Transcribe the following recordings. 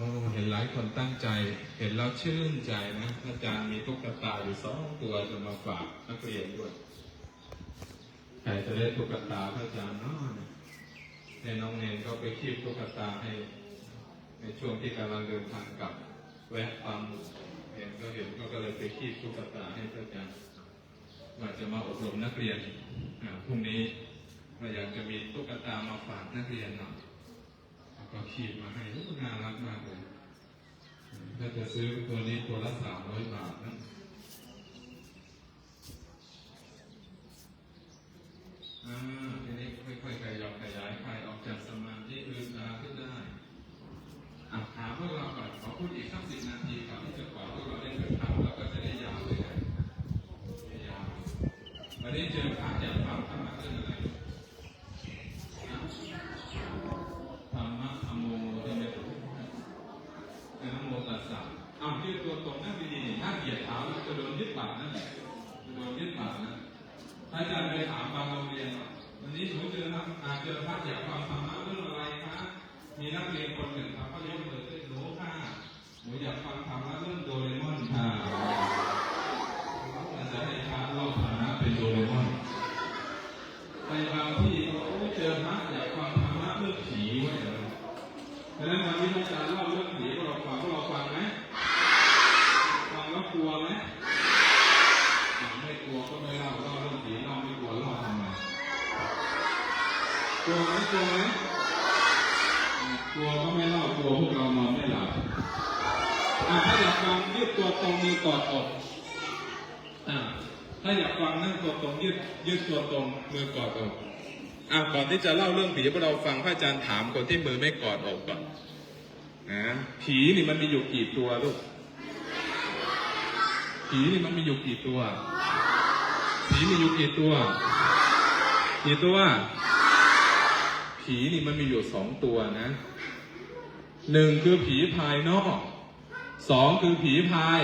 อ้เห็นหลายคนตั้งใจ เห็นแล้วชื่นใจนะ อาจารย์มีตุ๊กตาอยู่สองตัวจะมาฝากนักเรียนด้วย ใครจะได้ตุ๊กตาพระอาจารย์เนาะในน้องเนนก็ไปคีบตุ๊กตาให้ ในช่วงที่กำลังเดินทางกลับ แวะปั๊มเห็นก็เห็นก็เลยไปคีบตุ๊กตาให้พระอาจารย์ว่าจะมาอบรมนักเรียนพรุ่งนี้ว่าอยากจะมีตุ๊กตามาฝากนักเรียนหน่อย แล้วก็คีดมาให้น่ารักมากเลยถ้าจะซื้อตัวนี้ตัวละสามร้อยบาทนะ อ่าทีนี้ค่อยๆขยับขยายคลายออกจากสมาธิลืมตาขึ้นได้อะถามพวกเราก่อนขอพูดอีกสักสิบนาทีก่อนที่จะขอพวกเราได้เดินทางแล้วก็จะได้ยาวเลยนะได้ยาววันนี้เจอพระอยากฟังธรรมะเรื่องอะไรนะธรรมะธรรมโมใช่ไหมนะโมตัสสะอ้าวยืดตัวตรงนั่งดีๆนั่งเหยียดเท้าแล้วจะโดนยึดบาทนั่นแหละจะโดนยึดบาทนะ ถ้าอาจารย์ไปถามบางโรงเรียนว่าวันนี้หนูเจอนะอาเจอพระอยากฟังธรรมะเรื่องอะไรคะ มี ยืดตัวตรงมือกอดอกอะถ้าอยากฟังนั่งตัวตรงยืดยืดตัวตรงมือกอดอกอะก่อนที่จะเล่าเรื่องผีพวกเราฟังพระอาจารย์ถามคนที่มือไม่กอดอกก่อนนะผีนี่มันมีอยู่กี่ตัวลูกผีนี่มันมีอยู่กี่ตัว ผีมีอยู่กี่ตัว กี่ตัว ผีนี่มันมีอยู่สองตัวนะ หนึ่งคือผีภายนอก สองคือผีภาย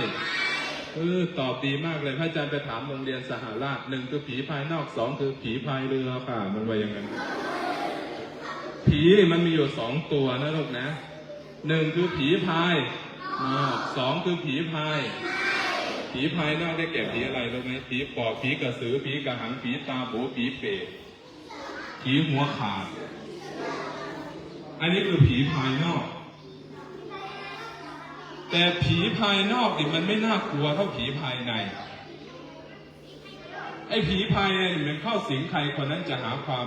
เออตอบดีมากเลยพระอาจารย์ไปถามโรงเรียนสหราชหนึ่งคือผีภายนอกสองคือผีภายเรือค่ะ มันว่าอย่างนั้นผีมันมีอยู่สองตัวนะลูกนะหนึ่งคือผีภายนอกสองคือผีภาย ผีภายนอกได้แก่ผีอะไรรู้ไหมผีปอบผีกระสือผีกระหังผีตาโบผีเปรตผีหัวขาด อันนี้คือผีภายนอก แต่ผีภายนอกนี่มันไม่น่ากลัวเท่าผีภายใน ไอ้ผีภายในมันเข้าสิงใครคนนั้นจะหาความ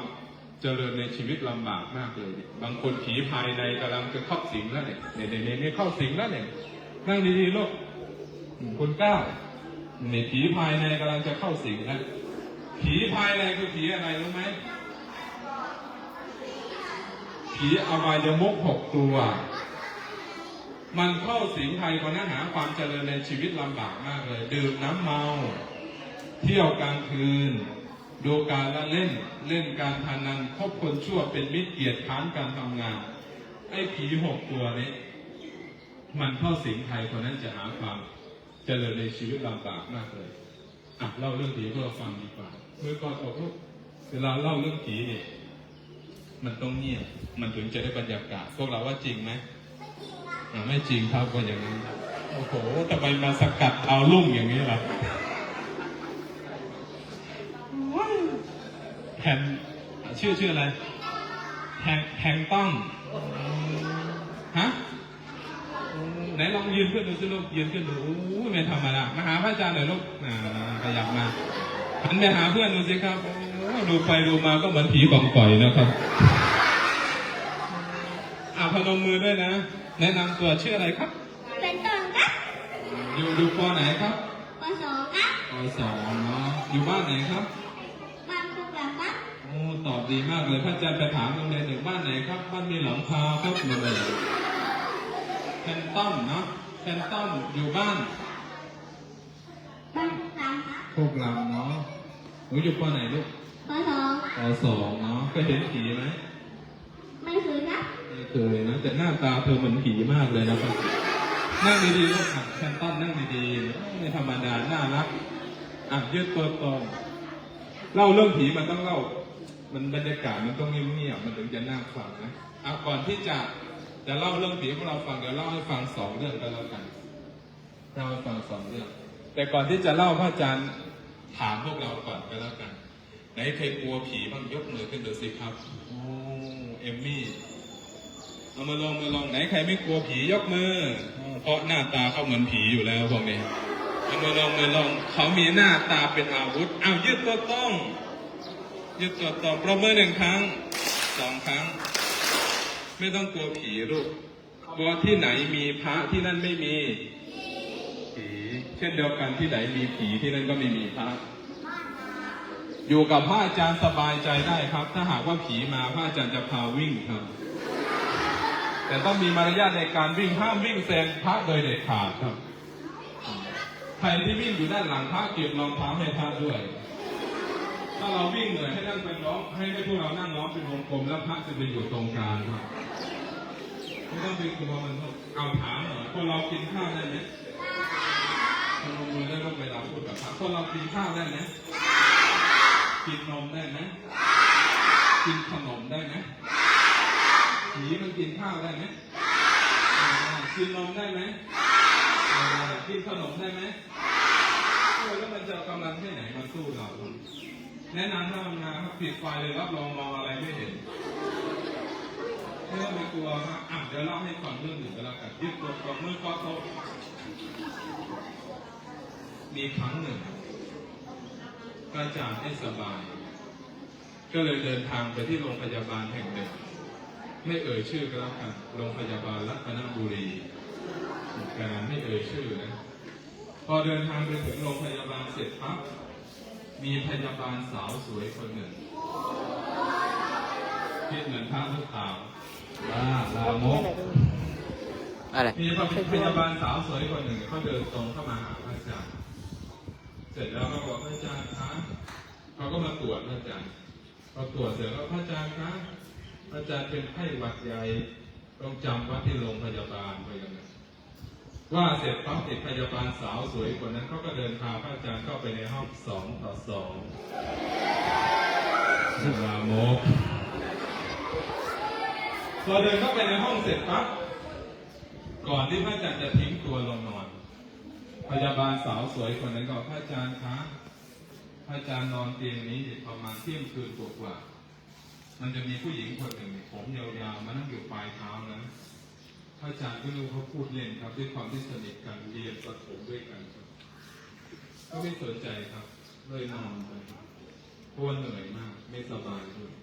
เจริญในชีวิตลำบากมากเลยบางคนผีภายในกำลังจะเข้าสิงแล้วเนี่ยเนี่ยเนี่ยเนี่ยเข้าสิงแล้วเนี่ยนั่งดีๆลูกคุณเก้านี่ผีภายในกำลังจะเข้าสิงแล้วผีภายในคือผีอะไรรู้ไหมผีอบายมุกหกตัว มันเข้าสิงใครคนนั้นหาความเจริญในชีวิตลำบากมากเลย ดื่มน้ำเมา เที่ยวกลางคืน ดูการละเล่นเล่นการพนันคบคนชั่วเป็นมิตรเกียรติค้านการทำงาน ไอ้ผีหกตัวนี้มันเข้าสิงใครคนนั้นจะหาความเจริญในชีวิตลำบากมากเลยอะเล่าเรื่องผีให้เราฟังดีกว่าเมื่อก่อนบอกว่าเวลาเล่าเรื่องผีเนี่ยมันต้องเงียบมันถึงจะได้บรรยากาศ พวกเราว่าจริงไหมอะ ไม่จริงครับก็อย่างนั้นโอ้โหทำไมมาสกัดเอาลุ่มอย่างนี้ล่ะแผ่นชื่อชื่ออะไรแพงแพงต้องฮะไหนลองยืนขึ้นดูสิลูกยืนขึ้นดูโอ้ไม่ธรรมดามาหาพระอาจารย์หน่อยลูกอ่าขยับมาหันไปหาเพื่อนดูสิครับดูไปดูมาก็เหมือนผีกองก่อยนะครับ พนมมือด้วยนะ แนะนำตัวชื่ออะไรครับเป็นต้นครับอยู่อยู่ปไหนครับปสองครับปสองเนาะอยู่บ้านไหนครับบ้านคุกแบบครับโอ้ตอบดีมากเลยพระอาจารย์ไปถามโรงเรียนหนึ่งบ้านไหนครับ บ้านมีหลังคาครับหนึ่งเลยแคนตัมเนาะแคนตัมอยู่บ้านบ้านคุกครับโคกลำเนาะหนูอยู่ปไหนลูกปสองปสองเนาะเคยเห็นผีไหมไม่เคยครับ ไม่เคยนะแต่หน้าตาเธอเหมือนผีมากเลยนะครับ นั่งดีๆลูกอะแคนตันนั่งดีๆไม่ธรรมดาน่ารักอะยืดตัวตรงเล่าเรื่องผีมันต้องเล่า มันบรรยากาศมันต้องเงียบๆมันถึงจะน่าฟังนะอะก่อนที่จะจะเล่าเรื่องผีให้เราฟังเดี๋ยวเล่าให้ฟังสองเรื่องกันแล้วกันเล่าให้ฟังสองเรื่อง แต่ก่อนที่จะเล่าพระอาจารย์ถามพวกเราก่อนกันแล้วกัน ไหนเคยกลัวผีบ้างยกมือขึ้นดูสิครับโอ้เอมมี่ เอามาลองมาลองไหนใครไม่กลัวผียกมือ เพราะหน้าตาเขาเหมือนผีอยู่แล้วพวกนี้เอามาลองมาลองเขามีหน้าตาเป็นอาวุธเอายืดตัวต้องยืดตัวตรงประเมินหนึ่งครั้งสองครั้ง ไม่ต้องกลัวผีลูกกลัวที่ไหนมีพระที่นั่นไม่มีผีเช่นเดียวกันที่ไหนมีผีที่นั่นก็ไม่มีพระอยู่กับพระอาจารย์สบายใจได้ครับ ถ้าหากว่าผีมาพระอาจารย์จะพาวิ่งครับ แต่ต้องมีมารยาทในการวิ่งห้ามวิ่งแซงพระโดยเด็ดขาดครับใครที่วิ่งอยู่ด้านหลังพระเก็บรองเท้าให้พระด้วย ถ้าเราวิ่งเหนื่อยให้นั่งเป็นล้อมให้ให้พวกเรานั่งล้อมเป็นวงกลมแล้วพระจะไปอยู่ตรงกลางครับไม่ต้องไปกลัวมันหรอกเอาถามหน่อยคนเรากินข้าวได้ไหมพนมมือได้ต้องเวลาพูดกับพระคนเรากินข้าวได้ไหมกินนมได้ไหมกินขนมได้ไหม ผีมันกินข้าวได้ไหมอ่ากินนมได้ไหมอ่ากินขนมได้ไหมโอ้แล้วมันจะกำลังที่ไหนมาสู้เรา แนะนำถ้ามันมาปิดไฟเลยรับรองมองอะไรไม่เห็นไม่ต้องไปกลัวครับอะเดี๋ยวเล่าให้ฟังเรื่องหนึ่งก็แล้วกันยึดตัวกับมือก็โตมีครั้งหนึ่งพระอาจารย์ไม่สบาย ก็เลยเดินทางไปที่โรงพยาบาลแห่งหนึ่ง ไม่เอ่ยชื่อก็แล้วกันโรงพยาบาลรัตนบุรีแต่ไม่เอ่ยชื่อนะพอเดินทางไปถึงโรงพยาบาลเสร็จปั๊บมีพยาบาลสาวสวยคนหนึ่งคิดเหมือนพระลูกขาวลาลามกอะไรมีพยาบาลสาวสวยคนหนึ่งเขาเดินตรงเข้ามาหาพระอาจารย์เสร็จแล้วก็บอกพระอาจารย์คะเขาก็มาตรวจพระอาจารย์พอตรวจเสร็จแล้วพระอาจารย์คะพระ อาจารย์เป็นไข้หวัดใหญ่ต้องจำวัดที่โรงพยาบาลไปกันนะว่าเสร็จปั๊บติดพยาบาลสาวสวยคนนั้นเขาก็เดินพาพระอาจารย์เข้าไปในห้องสองต่อสองลามกพอเดินเข้าไปในห้องเสร็จปั๊บก่อนที่พระอาจารย์จะทิ้งตัวลงนอน พยาบาลสาวสวยคนนั้นก็บอกพระอาจารย์คะพระอาจารย์นอนเตียงนี้ประมาณเที่ยงคืนกว่า มันจะมีผู้หญิงคนหนึ่งผมยาวๆมานั่งอยู่ปลายเท้านะพระอาจารย์ก็รู้เขาพูดเล่นครับด้วยความที่สนิทกันเรียนประถมด้วยกันครับก็ไม่สนใจครับ เลยนอนไปเพราะว่าเหนื่อยมาก ไม่สบายด้วย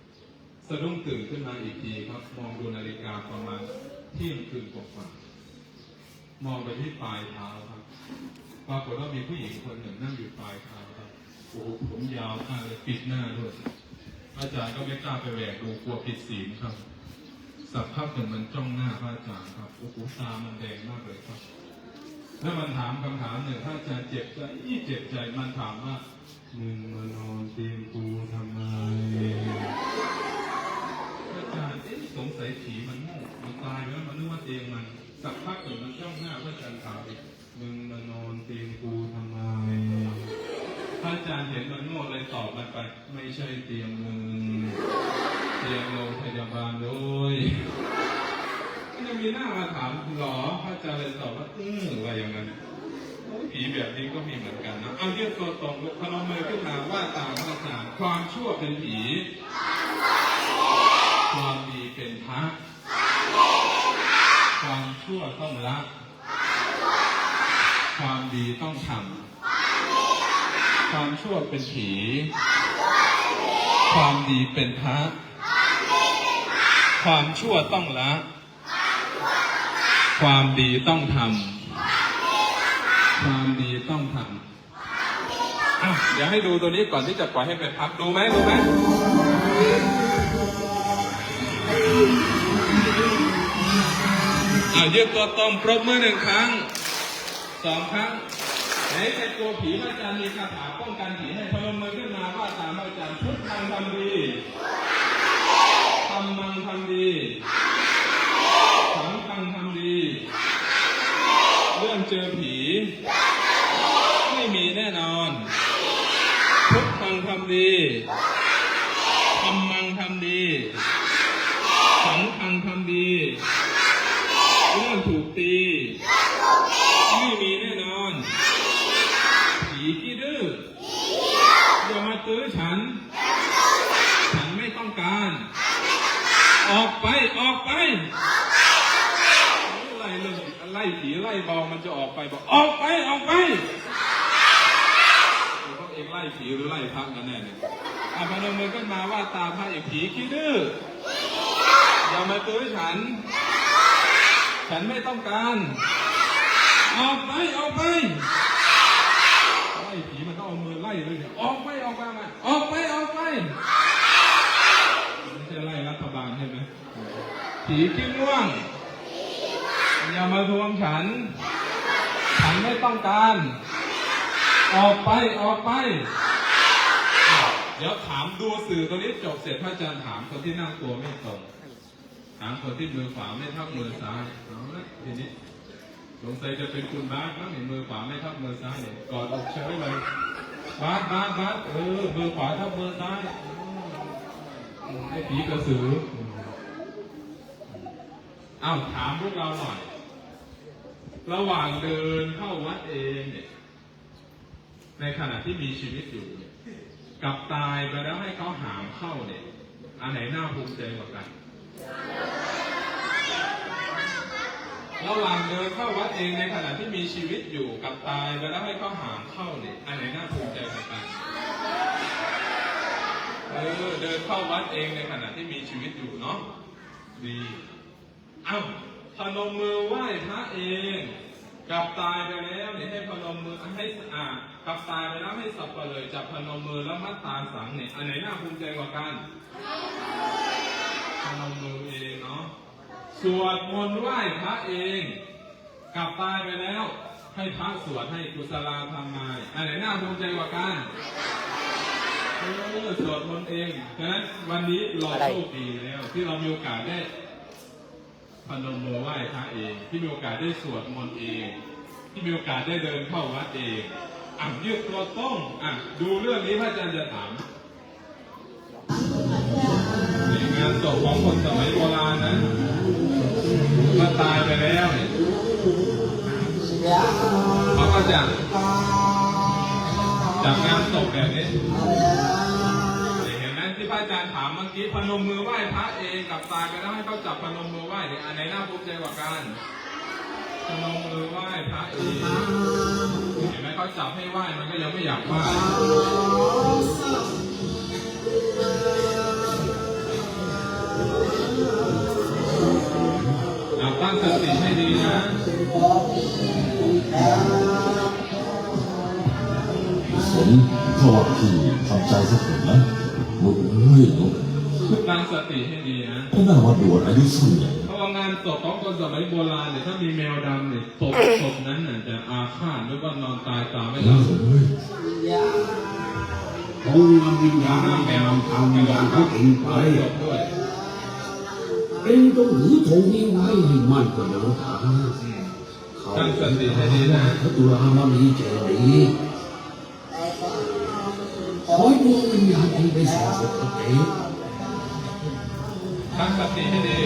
สะดุ้งตื่นขึ้นมาอีกทีครับ มองดูนาฬิกาประมาณเที่ยงคืนกว่าๆมองไปที่ปลายเท้าครับปรากฏว่ามีผู้หญิงคนหนึ่งนั่งอยู่ปลายเท้าครับโอ้ผมยาวมากเลยปิดหน้าด้วย อาจารย์ก็ไม่กล้าไปแหวกดูกลัวผิดศีลครับ สักพักหนึ่งมันจ้องหน้าพระอาจารย์ครับโอ้โหตามันแดงมากเลยครับ แล้วมันถามคำถามหนึ่งพระอาจารย์เจ็บใจอี้เจ็บใจมันถามว่ามึงมานอนเตียงกูทำไมพระอาจารย์เอ๊ะสงสัยผีมันโง่มันตายแล้วมันนึกว่าเตียงมัน สักพักหนึ่งมันจ้องหน้าพระอาจารย์ถามอีกมึงมานอนเตียงกูทำไมพระอาจารย์เห็นมัน ตอบมันไป ไม่ใช่เตียงมึงเตียงโรงพยาบาลเลยมันยังมีหน้ามาถามหรอพระอาจารย์เลยตอบว่าอือว่าอย่างนั้นผีแบบนี้ก็มีเหมือนกันนะเอาเรียกตัวตรงพนมมือขึ้นมาว่าตามพระอาจารย์ความชั่วเป็นผีความดีเป็นพระความชั่วต้องละ ความดีต้องทำ ความชั่วเป็นผี ความดีเป็นพระ ความชั่วต้องละ ความดีต้องทำ ความดีต้องทำอะเดี๋ยวให้ดูตัวนี้ก่อนที่จะปล่อยให้เป็นพักดูไหมดูไหมอ่ายืดตัวตรงปรบมือหนึ่งครั้ง สองครั้ง ไหนใครกลัวผีพระอาจารย์มีคาถาป้องกันผีให้พนมมือขึ้นมาว่าตามพระอาจารย์พุทธังทำดีธรรมังทำดีสังฆังทำดี เรื่องเจอผี ไม่มีแน่นอน พุทธังทำดีธรรมังทำดี สังฆังทำดี ตื้อฉัน ฉันไม่ต้องการ ออกไปออกไปไล่เรื่องไล่ผีไล่บองมันจะออกไปบอกออกไปออกไปพวกเองไล่ผีหรือไล่พระกันแน่เนี่ยอาพนมมือขึ้นมาว่าตาพระเอกผีขี้ดื้ออย่ามาตื้อฉัน ฉันไม่ต้องการ ออกไปออกไป ไล่ผีมันต้องเอามือไล่เลยเนี่ยออกไป ออกไปมาออกไป ออกไป ไม่ใช่ไล่รัฐบาลใช่ไหมผี ขี้ง่วง อย่ามาทวงฉัน ฉันไม่ต้องการ ออกไปออกไป เดี๋ยวถามดูสื่อตัวนี้จบเสร็จพระอาจารย์ถามคนที่นั่งตัวไม่ตรง ถามคนที่มือขวาไม่เท่ามือซ้ายเอาละทีนี้สงสัยจะเป็นคุณบาสแล้วเห็นมือขวาไม่เท่ามือซ้ายเนี่ยกอดอกเฉยเลยบาสบาสบาสเออมือขวาเท่ามือซ้ายไอ้ผีกระสือ เอ้าถามพวกเราหน่อย ระหว่างเดินเข้าวัดเองเนี่ยในขณะที่มีชีวิตอยู่เนี่ยกับตายไปแล้วให้เขาหามเข้าเนี่ย อันไหนน่าภูมิใจกว่ากัน ระหว่างเดินเข้าวัดเองในขณะที่มีชีวิตอยู่กับตายไปแล้วให้เขาหามเข้าเนี่ย อันไหนน่าภูมิใจกว่ากันเออเดินเข้าวัดเองในขณะที่มีชีวิตอยู่เนาะดี เอ้าพนมมือไหว้พระเองกับตายไปแล้วเนี่ยให้พนมมือให้สะอ่ากับตายไปแล้วให้สับเปลือจับพนมมือแล้วมัดตาสังเนี่ยอันไหนน่าภูมิใจกว่ากันพนมมือเองเนาะสวดมนต์ไหว้พระเองกับตายไปแล้ว ให้พระสวดให้กุศลาธรรมายอันไหนน่าภูมิใจกว่ากันเออสวดมนต์เองฉะนั้นวันนี้เราโชคดีแล้ว ที่เรามีโอกาสได้ พนมมือไหว้พระเอง ที่มีโอกาสได้สวดมนต์เอง ที่มีโอกาสได้เดินเข้าวัดเองอะยืดตัวต้องอะดูเรื่องนี้พระอาจารย์จะถามนี่งานศพของคนสมัยโบราณนะเมื่อตายไปแล้วเนี่ยเขาก็จะจัดงานศพแบบนี้ ระอาจารย์ถามเมื่อกี้พนมมือไหว้พระเองกับตายไปแล้วให้เขาจับพนมมือไหว้เนี่ยอันไหนน่าภูมิใจกว่ากันพนมมือไหว้พระเองเห็นไหมเขาจับให้ไหว้มันก็ยังไม่อยากไหว้เอาตั้งสติให้ดีนะสนเพราะว่าพี่ทำใจซะเถิดนะ มึงเอ้ยลูกตั้งสติให้ดีนะก็น่าว่าด่วนอายุสั้นใหญ่เพราะว่างานศพของคนสมัยโบราณเนี่ยถ้ามีแมวดำเนี่ยศพศพนั้นน่ะจะอาฆาตหรือว่านอนตายตามไม่หเอลับอเอ้ยองค์นำวิญญาณนำทางวิญญาณของเองไปด้วยเองต้องถือธงนี้ไว้ให้มั่นกว่าเดิมเขาตั้งสติให้ดีนะพระตุลามามีเจดีย์ขอให้ ดวงวิญญาณเองไปสู่สุคติตั้งสติให้ดี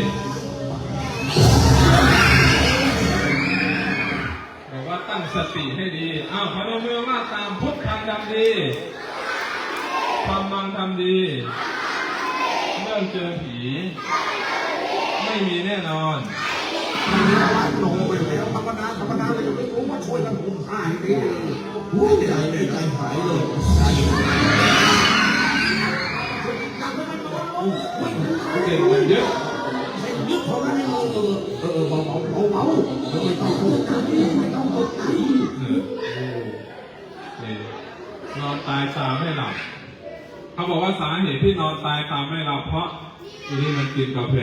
บอกว่าตั้งสติให้ดี อ้าวพนมมือว่าตามพุทธังทำดีทำมังทำดี เรื่องเจอผี ไม่มีแน่นอนลงไปแล้วธรรมดาธรรมดาเลยไม่รู้ว่าช่วยกันคุมหายไปเลยหัวใจไม่ใจหายเลย นอนตายตาไม่หลับ เขาบอกว่าสาเหตุที่นอนตายตาไม่หลับเพราะทีนี้มันกินกาแฟ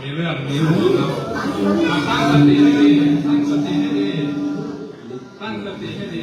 มีเรื่องมีรู้แล้วอะตั้งสติให้ดีตั้งสติให้ดีตั้งสติให้ดี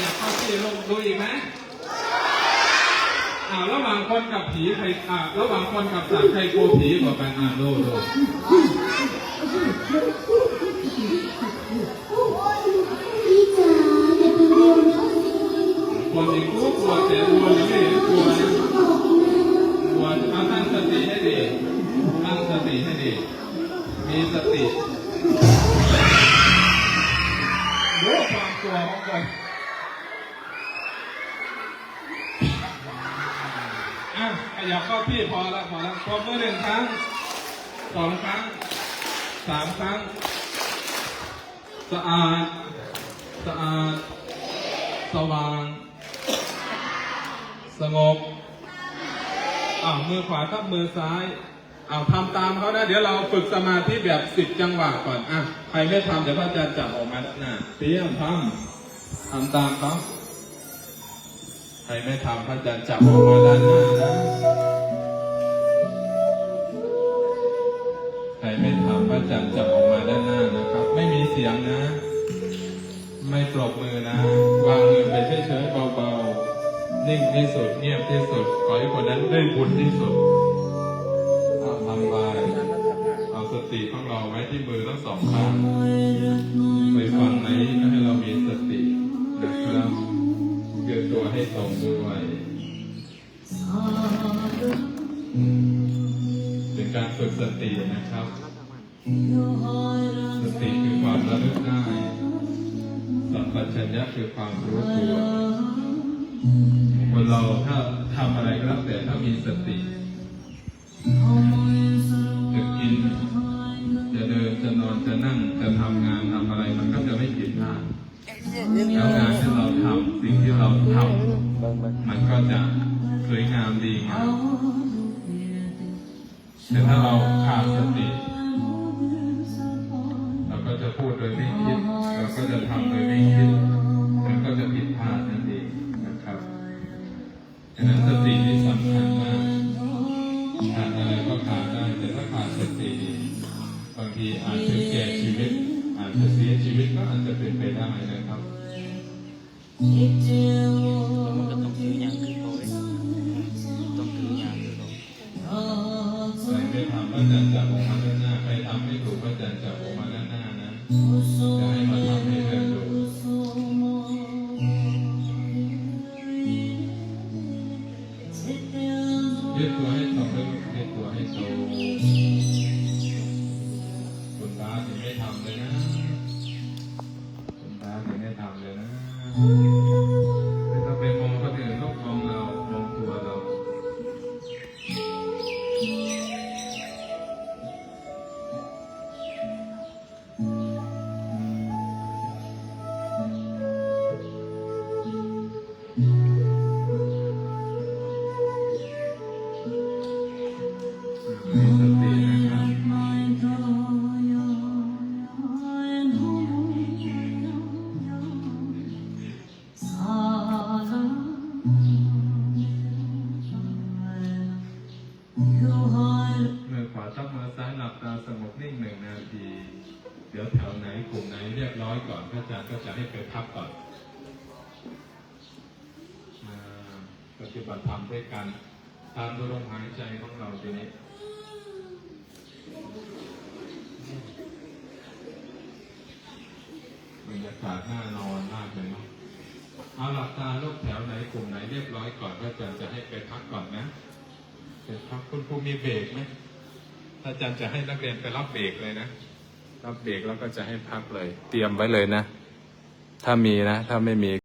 อยากเข้าที่ลงดูอีกไหมอ่าระหว่างคนกับผีใครอ่าระหว่างคนกับสัตว์ใครกลัวผีกว่ากันอ่าดูดูพี่จ๋าอย่าไปเร็วนะคนเองกลัวกลัวแต่กลัวยังไม่เห็นกลัวนะกลัวเอาตั้งสติให้ดีตั้งสติให้ดีมีสติรู้ความกลัวของคน อยับเข้าที่พอล้วพอล้วพอมือหนึ่งครั้งสองครั้งสามครั้ง สะอาด สะอาด สว่าง สงบอ้าวมือขวาทับมือซ้ายอ้าวทำตามเขานะเดี๋ยวเราฝึกสมาธิแบบสิบจังหวะก่อนอะใครไม่ทำเดี๋ยวพระอาจารย์จับออกมาด้านหน้าเตรียมทำทำตามเขา ใครไม่ทำพระอาจารย์จับออกมาด้านหน้านะ ใครไม่ทำพระอาจารย์จับออกมาด้านหน้านะครับ ไม่มีเสียงนะ ไม่ปรบมือนะ วางมือไปเฉยๆเบาๆ นิ่งที่สุดเงียบที่สุด ขอให้คนนั้นได้บุญที่สุดทำไปเอาสติของเราไว้ที่มือทั้งสองข้างไปฟังไหนก็ให้เรามี ให้ตรงด้วยเป็นการฝึกสตินะครับ สติคือความระลึกได้ สัมปชัญญะคือความรู้ตัวคนเราถ้าทำอะไรก็แล้วแต่ถ้ามีสติจะกิน จะเดินจะนอนจะนั่งจะทำงานทำอะไรมันก็จะไม่ผิดพลาดแล้วงานที่เรา สิ่งที่เราทำมันก็จะสวยงามดีงามแต่ถ้าเราขาดสติเราก็จะพูดโดยไม่คิดเราก็จะทำโดยไม่คิดมันก็จะผิดพลาดนั่นเองนะครับดังนั้นสตินี่สำคัญมากขาดอะไรก็ขาดได้แต่ถ้าขาดสติบางทีอาจถึงแก่ชีวิต อาจจะเสียชีวิตก็อาจจะเป็นไปได้นะครับ มันก็ต้องถืออย่างคือเขาเองต้องถืออย่างคือเขาใครไม่ทำก็จะจับออกมาด้านหน้าใครทำไม่ถูกก็จะจับออกมาด้านหน้านะ หนึ่งนาที เดี๋ยวแถวไหนกลุ่มไหนเรียบร้อยก่อนพระอาจารย์ก็จะให้ไปพักก่อนอ่าปฏิบัติธรรมด้วยกัน ตามดูลมหายใจของเราทีนี้บรรยากาศน่านอนมากเลยเนาะเอาหลับตาลูกแถวไหนกลุ่มไหนเรียบร้อยก่อนพระอาจารย์จะให้ไปพักก่อนนะไปพักคุณครูมีเบรกไหม อาจารย์จะให้นักเรียนไปรับเบรกเลยนะ รับเบรกแล้วก็จะให้พักเลย เตรียมไว้เลยนะ ถ้ามีนะ ถ้าไม่มี